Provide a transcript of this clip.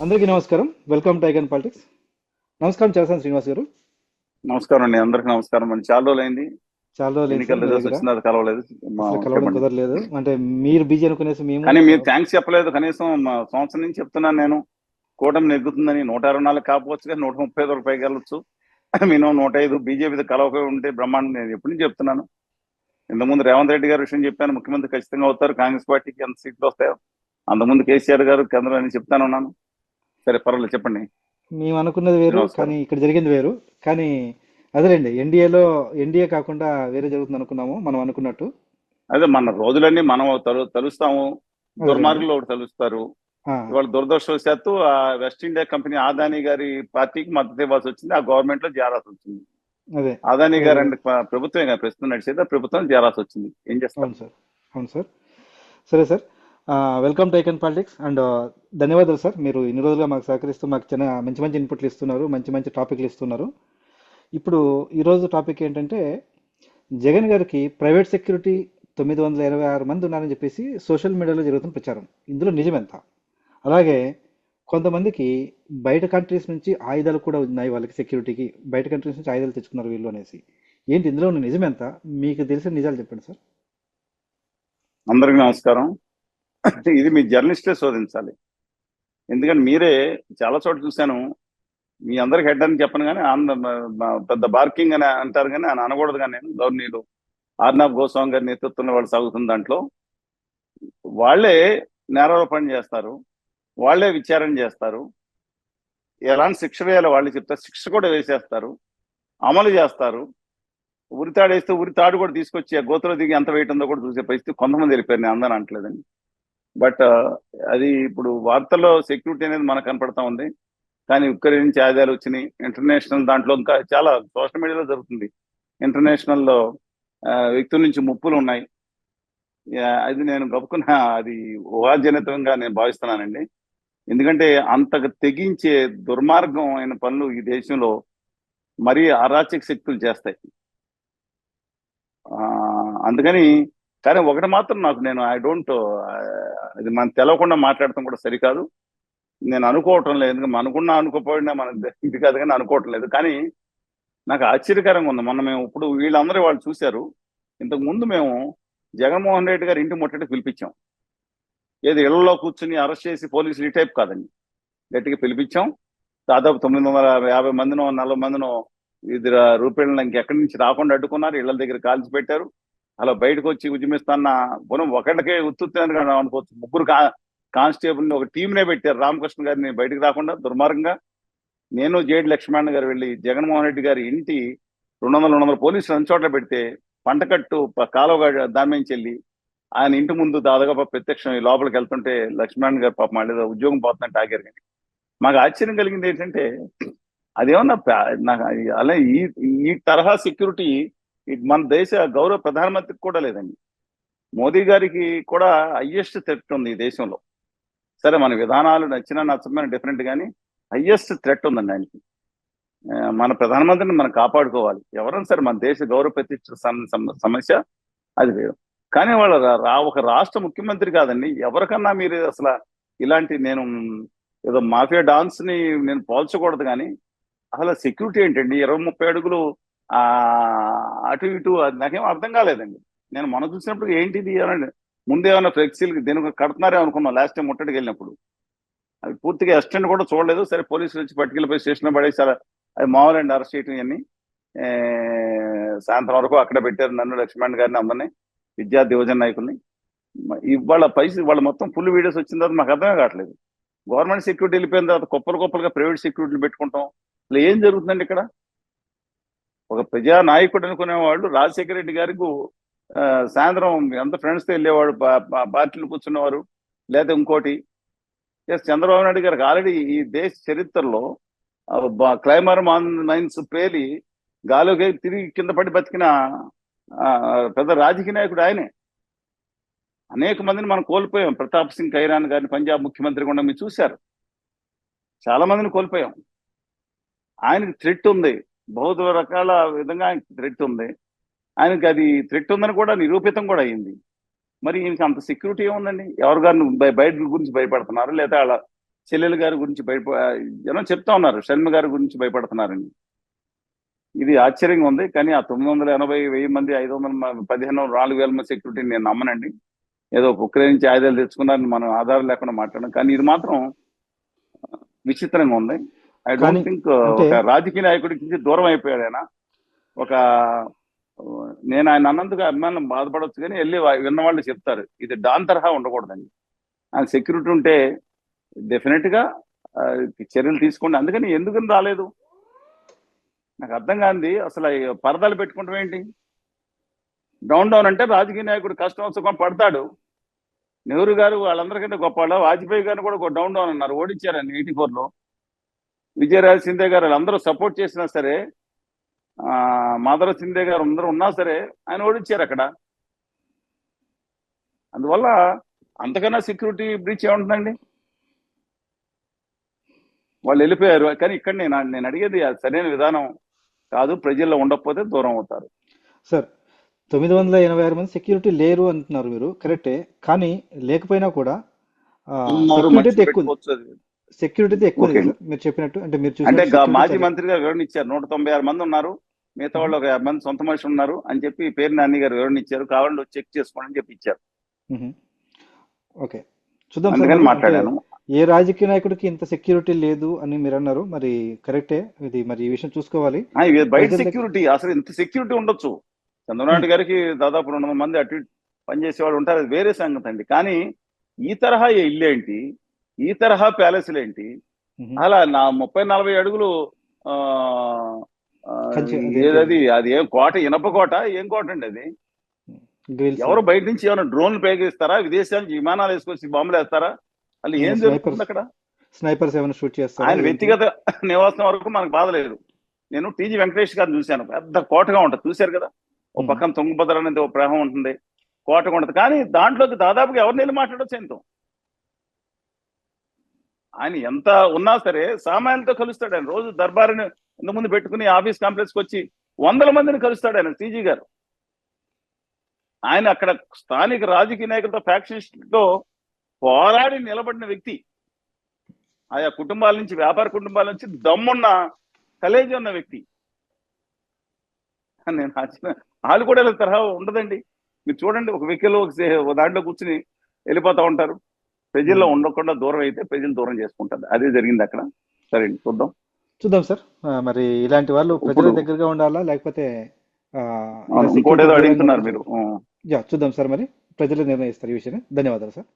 అందరికీ నమస్కారం. Welcome to eigen politics నమస్కారం చేస్తాను శ్రీనివాస్ గారు. నమస్కారం అండి. అందరికి నమస్కారం అండి. చాలా రోజులు అయింది. చాలా రోజులు కలవలేదు. కలవడం. కుదరలేదు. అంటే మీరు బిజీ అనుకునేసి మేము కానీ మీరు థ్యాంక్స్ చెప్పలేదు. కనీసం మా సంవత్సరం నుంచి చెప్తున్నాను నేను. కూటమి నెగ్గుతుందని నూట అరవై నాలుగు కాకపోవచ్చు కానీ నూట ముప్పై ఐదు రూపాయలు వెళ్ళొచ్చు మినిమం నూట ఐదు బీజేపీ కలవకపోయి ఉంటే బ్రహ్మాండం నేను ఎప్పటి నుంచి చెప్తున్నాను. ఇంతకుముందు రేవంత్ రెడ్డి గారి విషయం చెప్పాను. ముఖ్యమంత్రి ఖచ్చితంగా అవుతారు. కాంగ్రెస్ పార్టీకి ఎంత సీట్లు వస్తాయో. అంతకుముందు కేసీఆర్ గారు కేంద్రం అని చెప్తాను ఉన్నాను సరే పర్వాలేదు చెప్పండి. మేము అనుకున్నది వేరు. కానీ ఇక్కడ జరిగింది వేరు. కానీ అదేలేండి ఎన్డీఏలో ఎన్డీఏ కాకుండా వేరే జరుగుతుంది అనుకున్నాము మనం అనుకున్నట్టు. అదే మన రోజులన్నీ మనం తలు తలుస్తాము. దుర్మార్గులు ఒకటి తలుస్తారు. ఇవాళ దురదృష్టవశాత్తు ఆ వెస్ట్ ఇండియా కంపెనీ ఆదాని గారి పార్టీకి మద్దతు ఇవ్వాల్సి వచ్చింది ఆ గవర్నమెంట్లో చేరాల్సి వచ్చింది. అదే. ఆదాని గారు అంటే ప- ప్రభుత్వం ప్రస్తుతం నడిచేది ప్రభుత్వం చేరాల్సి వచ్చింది. ఏం చేస్తాం సార్. అవును సార్. సరే sir. Welcome to icon politics and ధన్యవాదాలు సార్ మీరు ఇన్ని రోజులుగా మాకు సహకరిస్తూ మాకు చిన్న మంచి మంచి ఇన్పుట్లు ఇస్తున్నారు మంచి మంచి టాపిక్లు ఇస్తున్నారు. ఇప్పుడు ఈరోజు టాపిక్ ఏంటంటే జగన్ గారికి ప్రైవేట్ సెక్యూరిటీ తొమ్మిది వందల ఇరవై ఆరు మంది ఉన్నారని చెప్పేసి సోషల్ మీడియాలో జరుగుతున్న ప్రచారం. ఇందులో నిజమెంత? అలాగే కొంతమందికి బయట కంట్రీస్ నుంచి ఆయుధాలు కూడా ఉన్నాయి వాళ్ళకి సెక్యూరిటీకి బయట కంట్రీస్ నుంచి ఆయుధాలు తెచ్చుకున్నారు వీళ్ళు అనేసి. ఏంటి ఇందులో ఉన్న నిజమెంత? మీకు తెలిసిన నిజాలు చెప్పండి సార్ అందరికి నమస్కారం. ఇది మీ జర్నలిస్టే శోధించాలి. ఎందుకంటే మీరే చాలా చోట్ల చూశాను. మీ అందరికి హెడ్ అని చెప్పను కానీ ఆంధ్ర పెద్ద బార్కింగ్ అని అంటారు కానీ ఆయన అనకూడదు కానీ నేను గౌర్నీలు ఆర్నాబ్ గోస్వామి గారి నేతృత్వంలో వాళ్ళు సాగుతున్న దాంట్లో వాళ్ళే నేరారోపణ చేస్తారు. వాళ్ళే విచారణ చేస్తారు. ఎలాంటి శిక్ష వేయాలో వాళ్ళు చెప్తారు. శిక్ష కూడా వేసేస్తారు. అమలు చేస్తారు. ఉరితాడు వేస్తే ఉరితాడు కూడా తీసుకొచ్చి ఆ గోతులో దిగి ఎంత వెయిట్ ఉందో కూడా చూసే పరిస్థితి కొంతమంది వెళ్ళిపోయారు. నేను అందని అంటలేదండి బట్ అది ఇప్పుడు వార్తల్లో సెక్యూరిటీ అనేది మనకు కనపడతా ఉంది. కానీ ఉక్రెయిన్ నుంచి ఆదాయాలు వచ్చినాయి. ఇంటర్నేషనల్ దాంట్లో ఇంకా చాలా సోషల్ మీడియాలో జరుగుతుంది. ఇంటర్నేషనల్లో ఆ, వ్యక్తుల నుంచి ముప్పులు ఉన్నాయి. అది నేను గప్పుకున్న అది ఊహాజనితంగా నేను భావిస్తున్నానండి. ఎందుకంటే అంతకు తెగించే దుర్మార్గం అయిన పనులు ఈ దేశంలో మరీ అరాచక శక్తులు చేస్తాయి. ఆ, అందుకని కానీ ఒకటి మాత్రం నాకు నేను ఐ డోంట్ అది మనం తెలవకుండా మాట్లాడటం కూడా సరికాదు. నేను అనుకోవటం లేదు. ఎందుకంటే అనుకున్నా అనుకోపోయినా మన ఇది కాదు కానీ అనుకోవటం లేదు. కానీ నాకు ఆశ్చర్యకరంగా ఉంది. మొన్న మేము ఇప్పుడు వీళ్ళందరూ వాళ్ళు చూశారు. ఇంతకు ముందు మేము జగన్మోహన్ రెడ్డి గారు ఇంటి ముట్టడి పిలిపించాం. ఏది ఇళ్ళలో కూర్చుని అరెస్ట్ చేసి పోలీసులు ఈ టైప్ కాదండి. గట్టిగా పిలిపించాం. దాదాపు తొమ్మిది వందల యాభై మందినో నలభై మందినో ఇది రూపాయలు ఇంకెక్కడి నుంచి రాకుండా అడ్డుకున్నారు. ఇళ్ళ దగ్గర కాల్చి పెట్టారు. అలా బయటకు వచ్చి ఉద్యమిస్తున్న పోనీ ఒకళ్ళకే ఉత్తుత్తాను అనుకోవచ్చు ముగ్గురు కా కానిస్టేబుల్ని ఒక టీంనే పెట్టారు. రామకృష్ణ గారిని బయటకు రాకుండా దుర్మార్గంగా. నేను జేడి లక్ష్మణ్ గారు వెళ్ళి జగన్మోహన్ రెడ్డి గారి ఇంటి రెండు వందల రెండు వందల పోలీసులు అన్ని చోట్ల పెడితే పంటకట్టు కాలువ దాని నుంచి వెళ్ళి ఆయన ఇంటి ముందు దాదాపు ప్రత్యక్షం ఈ లోపలికి వెళ్తుంటే లక్ష్మణ్ గారు పాపం మళ్ళీ ఉద్యోగం పోతుందంటే ఆగారు కానీ. మాకు ఆశ్చర్యం కలిగింది ఏంటంటే అదేమన్నా నాకు అది- అలా ఈ ఈ తరహా సెక్యూరిటీ మన దేశ గౌరవ ప్రధానమంత్రికి కూడా లేదండి. మోదీ గారికి కూడా హయ్యెస్ట్ థ్రెట్ ఉంది ఈ దేశంలో. సరే మన విధానాలు నచ్చినా నచ్చమైన డిఫరెంట్ కానీ హయ్యెస్ట్ థ్రెట్ ఉందండి ఆయనకి. మన ప్రధానమంత్రిని మనం కాపాడుకోవాలి. ఎవరైనా సరే మన దేశ గౌరవ ప్రతిష్ట సమస్య అది వేరు. కానీ వాళ్ళ రా- ఒక రాష్ట్ర ముఖ్యమంత్రి కాదండి. ఎవరికన్నా మీరు అసలు ఇలాంటి నేను ఏదో మాఫియా డాన్స్ని నేను పోల్చకూడదు కానీ అసలు సెక్యూరిటీ ఏంటండి? ఇరవై ముప్పై అడుగులు అటు ఇటు అది నాకేం అర్థం కాలేదండి. నేను మొన్న చూసినప్పుడు ఏంటిది అని ముందేమైనా ఫ్లెక్సీలు దేనికి కడుతున్నారే అనుకున్నాం లాస్ట్ టైం ముట్టడికి వెళ్ళినప్పుడు. అది పూర్తిగా అసిస్టెంట్ కూడా చూడలేదు. సరే పోలీసులు వచ్చి పట్టుకెళ్ళిపోయి స్టేషన్లో పడేసారు అది మామూలండి అరెస్ట్ చేయటం ఇవన్నీ. సాయంత్రం వరకు అక్కడ పెట్టారు నన్ను లక్ష్మణ్ గారిని అందరినీ విద్యార్థి యువజన నాయకుల్ని. ఇవాళ పైసలు వాళ్ళ మొత్తం ఫుల్ వీడియోస్ వచ్చిన తర్వాత మాకు అర్థమే కావట్లేదు. గవర్నమెంట్ సెక్యూరిటీ వెళ్ళిపోయిన తర్వాత కుప్పలు కుప్పలుగా ప్రైవేట్ సెక్యూరిటీలు పెట్టుకుంటాం. అసలు ఏం జరుగుతుందండి ఇక్కడ? ఒక ప్రజా నాయకుడు అనుకునేవాళ్ళు రాజశేఖర రెడ్డి గారికి సాయంత్రం ఎంత ఫ్రెండ్స్తో వెళ్ళేవాడు పార్టీలు కూర్చున్నవారు లేదా ఇంకోటి ఎస్ చంద్రబాబు నాయుడు గారికి ఆల్రెడీ ఈ దేశ చరిత్రలో క్లైమర్ మాన్ మైన్స్ పేలి గాలికి తిరిగి కింద పడి బతికిన ఆ, పెద్ద రాజకీయ నాయకుడు ఆయనే. అనేక మందిని మనం కోల్పోయాం. ప్రతాప్ సింగ్ కైరాన్ గారిని పంజాబ్ ముఖ్యమంత్రి కూడా మీరు చూశారు. చాలా మందిని కోల్పోయాం. ఆయనకి థ్రెట్ ఉంది. బహుళ రకాల విధంగా ఆయనకి థ్రెట్ ఉంది. ఆయనకి అది థ్రెట్ ఉందని కూడా నిరూపితం కూడా అయింది. మరి ఈయనకి అంత సెక్యూరిటీ ఏముందండి? ఎవరి గారిని బయట గురించి భయపడుతున్నారు? లేదా వాళ్ళ చెల్లెలు గారి గురించి భయప జనం చెప్తా ఉన్నారు. షణ్మ గారి గురించి భయపడుతున్నారని. ఇది ఆశ్చర్యంగా ఉంది. కానీ ఆ తొమ్మిది వందల ఎనభై వెయ్యి మంది ఐదు వందల పదిహేను నాలుగు వేల మంది సెక్యూరిటీ నేను నమ్మనండి. ఏదో ఉక్రెయిన్ నుంచి ఆయుధాలు తెచ్చుకున్నారని మనం ఆధారం లేకుండా మాట్లాడడం. కానీ ఇది మాత్రం విచిత్రంగా ఉంది. ఐ డోంట్ థింక్ ఒక రాజకీయ నాయకుడికి నుంచి దూరం అయిపోయాడు ఆయన. ఒక నేను ఆయన అన్నందుకు అభిమానం బాధపడవచ్చు కానీ వెళ్ళి వా- విన్న వాళ్ళు చెప్తారు ఇది డాన్ తరహా ఉండకూడదండి ఆయన సెక్యూరిటీ ఉంటే డెఫినెట్గా చర్యలు తీసుకోండి. అందుకని ఎందుకని రాలేదు? నాకు అర్థం కాంది అసలు పరదాలు పెట్టుకుంటాం ఏంటి? డౌన్ డౌన్ అంటే రాజకీయ నాయకుడు కష్టం సుఖం పడతాడు. నెహ్రూ గారు వాళ్ళందరికంటే గొప్పవాళ్ళు వాజ్పేయి గారిని కూడా డౌన్ డౌన్ అన్నారు. ఓడించారని ఎయిటీ లో విజయరాజ్ సింధే గారు వాళ్ళందరూ సపోర్ట్ చేసినా సరే మాధవ సింధే గారు అందరూ ఉన్నా సరే ఆయన ఓడించారు అక్కడ. అందువల్ల అంతకన్నా సెక్యూరిటీ బ్రీచ్ ఏముంటుందండి? వాళ్ళు వెళ్ళిపోయారు కానీ ఇక్కడ నేను నేను అడిగేది అది సరైన విధానం కాదు ప్రజల్లో ఉండకపోతే దూరం అవుతారు. సార్ తొమ్మిది వందల ఎనభై ఆరు మంది సెక్యూరిటీ లేరు అంటున్నారు మీరు కరెక్టే కానీ లేకపోయినా కూడా సెక్యూరిటీ ఎక్కువ. సెక్యూరిటీ ఎక్కువ మీరు చెప్పినట్టు అంటే మీరు అంటే మాజీ మంత్రిగా వివరణ ఇచ్చారు నూట తొంభై ఆరు మంది ఉన్నారు. మిగతా వాళ్ళు ఒక యాభై మంది సొంత మనిషి ఉన్నారు అని చెప్పి పేరు నాని గారు వివరణ ఇచ్చారు కావాలంటే చెక్ చేసుకోండి అని చెప్పి ఇచ్చారు ఓకే. చూద్దాం అందుకని మాట్లాడాను. ఏ రాజకీయ నాయకుడికి ఇంత సెక్యూరిటీ లేదు అని మీరు అన్నారు. మరి కరెక్టే ఇది మరి ఈ విషయం చూసుకోవాలి. బయట సెక్యూరిటీ అసలు ఇంత సెక్యూరిటీ ఉండొచ్చు. చంద్రబాబు గారికి దాదాపు రెండు వందల మంది అటు పనిచేసే వాళ్ళు ఉంటారు. అది వేరే సంగతి అండి. కానీ ఈ తరహా ఏ ఇల్లు ఏంటి ఈ తరహా ప్యాలెస్లు ఏంటి. అలా నా ముప్పై నలభై అడుగులు? ఏదది? అది ఏం కోట ఇనప కోట? ఏం కోట అండి అది? ఎవరు బయట నుంచి ఏమైనా డ్రోన్లు ఉపయోగిస్తారా? విదేశాల నుంచి విమానాలు వేసుకొచ్చి బాంబులు వేస్తారా? వాళ్ళు ఏం జరుగుతుంది అక్కడ? స్నైపర్స్ ఏమైనా షూట్ చేస్తారా? ఆయన? వ్యక్తిగత నివాసం వరకు మనకు బాధ లేదు. నేను టీజీ వెంకటేష్ గారిని చూశాను. పెద్ద కోటగా ఉంటుంది. చూశారు కదా? ఓ. పక్కన తుంగభద్ర అనేది ఒక ప్రవాహం ఉంటుంది. కోటగా ఉంటుంది. కానీ దాంట్లోకి దాదాపుగా ఎవరిని వెళ్ళి మాట్లాడవచ్చు ఎంతో ఆయన ఎంత ఉన్నా సరే సామాన్యులతో కలుస్తాడు ఆయన. రోజు దర్బారుని ఇంత ముందు పెట్టుకుని ఆఫీస్ కాంప్లెక్స్ వచ్చి వందల మందిని కలుస్తాడు ఆయన టీజీ గారు. ఆయన అక్కడ స్థానిక రాజకీయ నాయకులతో ఫ్యాక్షనిస్ట్తో పోరాడి నిలబడిన వ్యక్తి. ఆయా కుటుంబాల నుంచి వ్యాపార కుటుంబాల నుంచి దమ్మున్న కలేజీ ఉన్న వ్యక్తి. నేను వాళ్ళు కూడా ఇలా తరహా ఉండదండి. మీరు చూడండి ఒక వెహికల్ ఒక ఒక దాంట్లో కూర్చుని వెళ్ళిపోతా ఉంటారు. ప్రజల్లో ఉండకుండా దూరం అయితే ప్రజలు దూరం చేసుకుంటారు. అదే జరిగింది అక్కడ. సరే చూద్దాం. చూద్దాం సార్. మరి ఇలాంటి వాళ్ళు ప్రజల దగ్గరగా ఉండాలా? లేకపోతే ఇంకోటి ఏదో అడుగుతున్నారు? మీరు. యా చూద్దాం సార్ మరి. ప్రజలు నిర్ణయిస్తారు ఈ విషయాన్ని. ధన్యవాదాలు సార్.